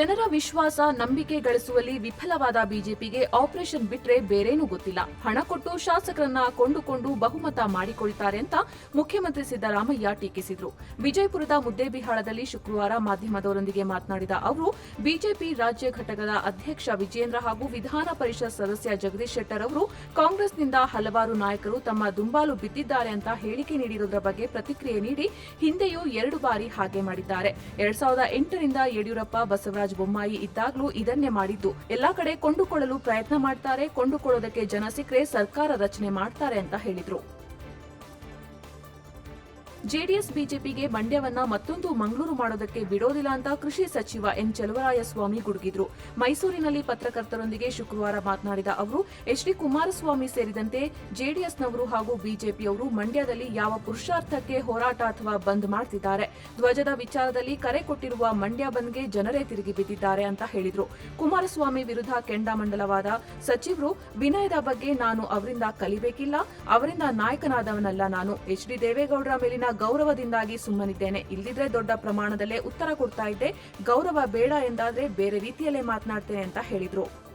ಜನರ ವಿಶ್ವಾಸ, ನಂಬಿಕೆ ಗಳಿಸುವಲ್ಲಿ ವಿಫಲವಾದ ಬಿಜೆಪಿಗೆ ಆಪರೇಷನ್ ಬಿಟ್ರೆ ಬೇರೇನೂ ಗೊತ್ತಿಲ್ಲ. ಹಣ ಕೊಟ್ಟು ಶಾಸಕರನ್ನ ಕೊಂಡುಕೊಂಡು ಬಹುಮತ ಮಾಡಿಕೊಳ್ತಾರೆ ಅಂತ ಮುಖ್ಯಮಂತ್ರಿ ಸಿದ್ದರಾಮಯ್ಯ ಟೀಕಿಸಿದ್ರು. ವಿಜಯಪುರದ ಮುದ್ದೇಬಿಹಾಳದಲ್ಲಿ ಶುಕ್ರವಾರ ಮಾಧ್ಯಮದವರೊಂದಿಗೆ ಮಾತನಾಡಿದ ಅವರು, ಬಿಜೆಪಿ ರಾಜ್ಯ ಘಟಕದ ಅಧ್ಯಕ್ಷ ವಿಜೇಂದ್ರ ಹಾಗೂ ವಿಧಾನ ಪರಿಷತ್ ಸದಸ್ಯ ಜಗದೀಶ್ ಶೆಟ್ಟರ್ ಅವರು ಕಾಂಗ್ರೆಸ್ನಿಂದ ಹಲವಾರು ನಾಯಕರು ತಮ್ಮ ದುಂಬಾಲು ಬಿದ್ದಿದ್ದಾರೆ ಅಂತ ಹೇಳಿಕೆ ನೀಡಿರುವುದರ ಬಗ್ಗೆ ಪ್ರತಿಕ್ರಿಯೆ ನೀಡಿ ಹಿಂದೆಯೂ ಎರಡು ಬಾರಿ ಹಾಗೆ ಮಾಡಿದ್ದಾರೆ. ಎರಡ್ ಸಾವಿರದ ಎಂಟರಿಂದ ಯಡಿಯೂರಪ್ಪ ಬಸವರಾಜ ಬೊಮ್ಮಾಯಿ ಇದ್ದಾಗಲೂ ಇದನ್ನೇ ಮಾಡಿದ್ದು. ಎಲ್ಲಾ ಕಡೆ ಕೊಂಡುಕೊಳ್ಳಲು ಪ್ರಯತ್ನ ಮಾಡ್ತಾರೆ, ಕೊಂಡುಕೊಳ್ಳೋದಕ್ಕೆ ಜನ ಸಿಕ್ಕರೆ ಸರ್ಕಾರ ರಚನೆ ಮಾಡ್ತಾರೆ ಅಂತ ಹೇಳಿದ್ರು. ಜೆಡಿಎಸ್ ಬಿಜೆಪಿಗೆ ಮಂಡ್ಯವನ್ನ ಮತ್ತೊಂದು ಮಂಗಳೂರು ಮಾಡೋದಕ್ಕೆ ಬಿಡೋದಿಲ್ಲ ಅಂತ ಕೃಷಿ ಸಚಿವ ಎನ್ ಚಲುವರಾಯಸ್ವಾಮಿ ಗುಡುಗಿದ್ರು. ಮೈಸೂರಿನಲ್ಲಿ ಪತ್ರಕರ್ತರೊಂದಿಗೆ ಶುಕ್ರವಾರ ಮಾತನಾಡಿದ ಅವರು ಎಚ್ ಡಿ ಕುಮಾರಸ್ವಾಮಿ ಸೇರಿದಂತೆ ಜೆಡಿಎಸ್ನವರು ಹಾಗೂ ಬಿಜೆಪಿಯವರು ಮಂಡ್ಯದಲ್ಲಿ ಯಾವ ಪುರುಷಾರ್ಥಕ್ಕೆ ಹೋರಾಟ ಅಥವಾ ಬಂದ್ ಮಾಡ್ತಿದ್ದಾರೆ. ಧ್ವಜದ ವಿಚಾರದಲ್ಲಿ ಕರೆ ಕೊಟ್ಟಿರುವ ಮಂಡ್ಯ ಬಂದ್ಗೆ ಜನರೇ ತಿರುಗಿ ಬಿದ್ದಿದ್ದಾರೆ ಅಂತ ಹೇಳಿದ್ರು. ಕುಮಾರಸ್ವಾಮಿ ವಿರುದ್ಧ ಕೆಂಡಾಮಂಡಲವಾದ ಸಚಿವರು, ವಿನಯದ ಬಗ್ಗೆ ನಾನು ಅವರಿಂದ ಕಲಿಬೇಕಿಲ್ಲ. ಅವರಿಂದ ನಾಯಕನಾದವನಲ್ಲ ನಾನು. ಎಚ್ ಡಿ ದೇವೇಗೌಡರ ಮೇಲಿನ ಗೌರವದಿಂದಾಗಿ ಸುಮ್ಮನಿದ್ದೇನೆ. ಇಲ್ಲಿದ್ರೆ ದೊಡ್ಡ ಪ್ರಮಾಣದಲ್ಲೇ ಉತ್ತರ ಕೊಡ್ತಾ ಇದ್ದೆ. ಗೌರವ ಬೇಡ ಎಂದಾದ್ರೆ ಬೇರೆ ರೀತಿಯಲ್ಲೇ ಮಾತನಾಡ್ತೇನೆ ಅಂತ ಹೇಳಿದ್ರು.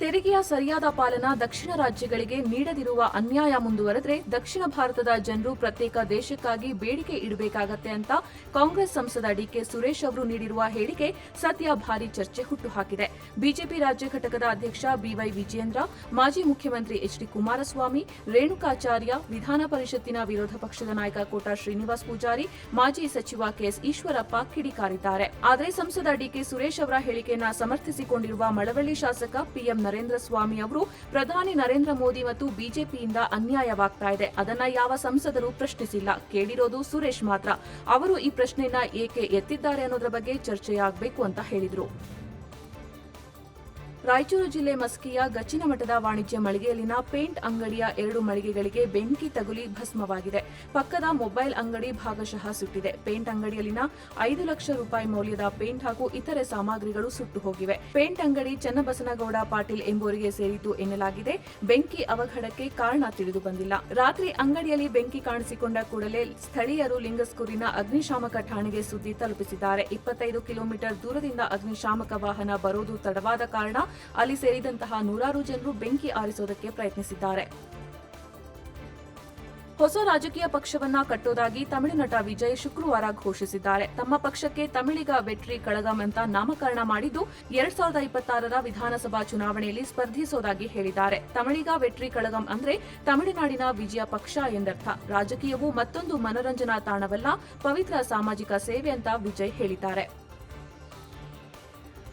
ತೆರಿಗೆಯ ಸರಿಯಾದ ಪಾಲನ ದಕ್ಷಿಣ ರಾಜ್ಯಗಳಿಗೆ ನೀಡದಿರುವ ಅನ್ಯಾಯ ಮುಂದುವರೆದ್ರೆ ದಕ್ಷಿಣ ಭಾರತದ ಜನರು ಪ್ರತ್ಯೇಕ ದೇಶಕ್ಕಾಗಿ ಬೇಡಿಕೆ ಇಡಬೇಕಾಗತ್ತೆ ಅಂತ ಕಾಂಗ್ರೆಸ್ ಸಂಸದ ಡಿಕೆ ಸುರೇಶ್ ಅವರು ನೀಡಿರುವ ಹೇಳಿಕೆ ಸದ್ಯ ಭಾರಿ ಚರ್ಚೆ ಹುಟ್ಟುಹಾಕಿದೆ. ಬಿಜೆಪಿ ರಾಜ್ಯ ಘಟಕದ ಅಧ್ಯಕ್ಷ ಬಿವೈ ವಿಜಯೇಂದ್ರ, ಮಾಜಿ ಮುಖ್ಯಮಂತ್ರಿ ಎಚ್ ಡಿ ಕುಮಾರಸ್ವಾಮಿ, ರೇಣುಕಾಚಾರ್ಯ, ವಿಧಾನ ಪರಿಷತ್ತಿನ ವಿರೋಧ ಪಕ್ಷದ ನಾಯಕ ಕೋಟಾ ಶ್ರೀನಿವಾಸ್ ಪೂಜಾರಿ, ಮಾಜಿ ಸಚಿವ ಕೆಎಸ್ ಈಶ್ವರಪ್ಪ ಕಿಡಿಕಾರಿದ್ದಾರೆ. ಆದರೆ ಸಂಸದ ಡಿಕೆ ಸುರೇಶ್ ಅವರ ಹೇಳಿಕೆಯನ್ನ ಸಮರ್ಥಿಸಿಕೊಂಡಿರುವ ಮಳವಳ್ಳಿ ಶಾಸಕ ಪಿಎಂ ನರೇಂದ್ರ ಸ್ವಾಮಿ ಅವರು ಪ್ರಧಾನಿ ನರೇಂದ್ರ ಮೋದಿ ಮತ್ತು ಬಿಜೆಪಿಯಿಂದ ಅನ್ಯಾಯವಾಗ್ತಾ ಇದೆ. ಅದನ್ನ ಯಾವ ಸಂಸದರು ಪ್ರಶ್ನಿಸಿಲ್ಲ. ಕೇಳಿರೋದು ಸುರೇಶ್ ಮಾತ್ರ. ಅವರು ಈ ಪ್ರಶ್ನೆಯನ್ನ ಏಕೆ ಎತ್ತಿದ್ದಾರೆ ಅನ್ನೋದ್ರ ಬಗ್ಗೆ ಚರ್ಚೆಯಾಗಬೇಕು ಅಂತ ಹೇಳಿದ್ರು. ರಾಯಚೂರು ಜಿಲ್ಲೆ ಮಸ್ಕಿಯ ಗಚ್ಚಿನ ಮಠದ ವಾಣಿಜ್ಯ ಮಳಿಗೆಯಲ್ಲಿನ ಪೇಂಟ್ ಅಂಗಡಿಯ ಎರಡು ಮಳಿಗೆಗಳಿಗೆ ಬೆಂಕಿ ತಗುಲಿ ಭಸ್ಮವಾಗಿದೆ. ಪಕ್ಕದ ಮೊಬೈಲ್ ಅಂಗಡಿ ಭಾಗಶಃ ಸುಟ್ಟಿದೆ. ಪೇಂಟ್ ಅಂಗಡಿಯಲ್ಲಿನ ಐದು ಲಕ್ಷ ರೂಪಾಯಿ ಮೌಲ್ಯದ ಪೇಂಟ್ ಹಾಗೂ ಇತರೆ ಸಾಮಗ್ರಿಗಳು ಸುಟ್ಟು ಹೋಗಿವೆ. ಪೇಂಟ್ ಅಂಗಡಿ ಚನ್ನಬಸನಗೌಡ ಪಾಟೀಲ್ ಎಂಬುವರಿಗೆ ಸೇರಿತು ಎನ್ನಲಾಗಿದೆ. ಬೆಂಕಿ ಅವಘಡಕ್ಕೆ ಕಾರಣ ತಿಳಿದು ಬಂದಿಲ್ಲ. ರಾತ್ರಿ ಅಂಗಡಿಯಲ್ಲಿ ಬೆಂಕಿ ಕಾಣಿಸಿಕೊಂಡ ಕೂಡಲೇ ಸ್ಥಳೀಯರು ಲಿಂಗಸ್ಕೂರಿನ ಅಗ್ನಿಶಾಮಕ ಠಾಣೆಗೆ ಸುದ್ದಿ ತಲುಪಿಸಿದ್ದಾರೆ. ಇಪ್ಪತ್ತೈದು ಕಿಲೋಮೀಟರ್ ದೂರದಿಂದ ಅಗ್ನಿಶಾಮಕ ವಾಹನ ಬರೋದು ತಡವಾದ ಕಾರಣ ಅಲ್ಲಿ ಸೇರಿದಂತಹ ನೂರಾರು ಜನರು ಬೆಂಕಿ ಆರಿಸೋದಕ್ಕೆ ಪ್ರಯತ್ನಿಸಿದ್ದಾರೆ. ಹೊಸ ರಾಜಕೀಯ ಪಕ್ಷವನ್ನ ಕಟ್ಟೋದಾಗಿ ತಮಿಳು ನಟ ವಿಜಯ್ ಶುಕ್ರವಾರ ಘೋಷಿಸಿದ್ದಾರೆ. ತಮ್ಮ ಪಕ್ಷಕ್ಕೆ ತಮಿಳಿಗ ವೆಟ್ರಿ ಕಳಗಂ ಅಂತ ನಾಮಕರಣ ಮಾಡಿದ್ದು ಎರಡ್ ಸಾವಿರದ ಇಪ್ಪತ್ತಾರರ ವಿಧಾನಸಭಾ ಚುನಾವಣೆಯಲ್ಲಿ ಸ್ಪರ್ಧಿಸೋದಾಗಿ ಹೇಳಿದ್ದಾರೆ. ತಮಿಳಿಗ ವೆಟ್ರಿ ಕಳಗಂ ಅಂದ್ರೆ ತಮಿಳುನಾಡಿನ ವಿಜಯ ಪಕ್ಷ ಎಂದರ್ಥ. ರಾಜಕೀಯವು ಮತ್ತೊಂದು ಮನರಂಜನಾ ತಾಣವಲ್ಲ, ಪವಿತ್ರ ಸಾಮಾಜಿಕ ಸೇವೆ ಅಂತ ವಿಜಯ್ ಹೇಳಿದ್ದಾರೆ.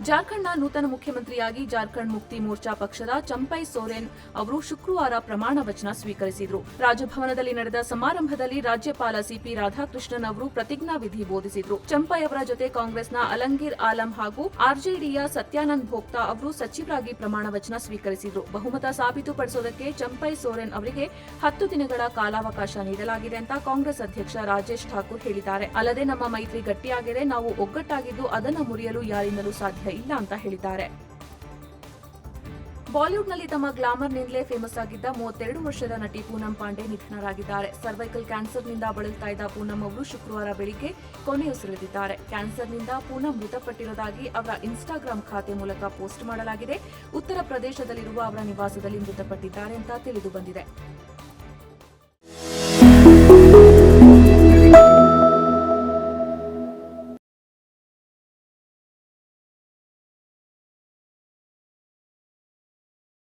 ಜಾರ್ಖಂಡ್ನ ನೂತನ ಮುಖ್ಯಮಂತ್ರಿಯಾಗಿ ಜಾರ್ಖಂಡ್ ಮುಕ್ತಿ ಮೋರ್ಚಾ ಪಕ್ಷದ ಚಂಪೈ ಸೋರೆನ್ ಅವರು ಶುಕ್ರವಾರ ಪ್ರಮಾಣ ವಚನ ಸ್ವೀಕರಿಸಿದರು. ರಾಜಭವನದಲ್ಲಿ ನಡೆದ ಸಮಾರಂಭದಲ್ಲಿ ರಾಜ್ಯಪಾಲ ಸಿಪಿ ರಾಧಾಕೃಷ್ಣನ್ ಅವರು ಪ್ರತಿಜ್ಞಾ ವಿಧಿ ಬೋಧಿಸಿದ್ರು. ಚಂಪೈ ಅವರ ಜೊತೆ ಕಾಂಗ್ರೆಸ್ನ ಅಲಂಗೀರ್ ಆಲಂ ಹಾಗೂ ಆರ್ಜೆಡಿಯ ಸತ್ಯಾನಂದ್ ಭೋಕ್ತಾ ಅವರು ಸಚಿವರಾಗಿ ಪ್ರಮಾಣ ವಚನ ಸ್ವೀಕರಿಸಿದರು. ಬಹುಮತ ಸಾಬೀತುಪಡಿಸುವುದಕ್ಕೆ ಚಂಪೈ ಸೋರೆನ್ ಅವರಿಗೆ ಹತ್ತು ದಿನಗಳ ಕಾಲಾವಕಾಶ ನೀಡಲಾಗಿದೆ ಅಂತ ಕಾಂಗ್ರೆಸ್ ಅಧ್ಯಕ್ಷ ರಾಜೇಶ್ ಠಾಕೂರ್ ಹೇಳಿದ್ದಾರೆ. ಅಲ್ಲದೆ ನಮ್ಮ ಮೈತ್ರಿ ಗಟ್ಟಿಯಾಗಿದೆ, ನಾವು ಒಗ್ಗಟ್ಟಾಗಿದ್ದು ಅದನ್ನು ಮುರಿಯಲು ಯಾರಿಂದಲೂ ಸಾಧ್ಯ ಇಲ್ಲ ಅಂತ ಹೇಳಿದ್ದಾರೆ. ಬಾಲಿವುಡ್ನಲ್ಲಿ ತಮ್ಮ ಗ್ಲಾಮರ್ನಿಂದಲೇ ಫೇಮಸ್ ಆಗಿದ್ದ ಮೂವತ್ತೆರಡು ವರ್ಷದ ನಟಿ ಪೂನಂ ಪಾಂಡೆ ನಿಧನರಾಗಿದ್ದಾರೆ. ಸರ್ವೈಕಲ್ ಕ್ಯಾನ್ಸರ್ನಿಂದ ಬಳಲ್ತಾ ಇದ್ದ ಪೂನಂ ಅವರು ಶುಕ್ರವಾರ ಬೆಳಿಗ್ಗೆ ಕೊನೆಯುಸಿರೆಳೆದಿದ್ದಾರೆ ಕ್ಯಾನ್ಸರ್ನಿಂದ ಪೂನಂ ಮೃತಪಟ್ಟಿರುವುದಾಗಿ ಅವರ ಇನ್ಸ್ಟಾಗ್ರಾಂ ಖಾತೆ ಮೂಲಕ ಪೋಸ್ಟ್ ಮಾಡಲಾಗಿದೆ. ಉತ್ತರ ಪ್ರದೇಶದಲ್ಲಿರುವ ಅವರ ನಿವಾಸದಲ್ಲಿ ಮೃತಪಟ್ಟಿದ್ದಾರೆ ಅಂತ ತಿಳಿದು ಬಂದಿದೆ.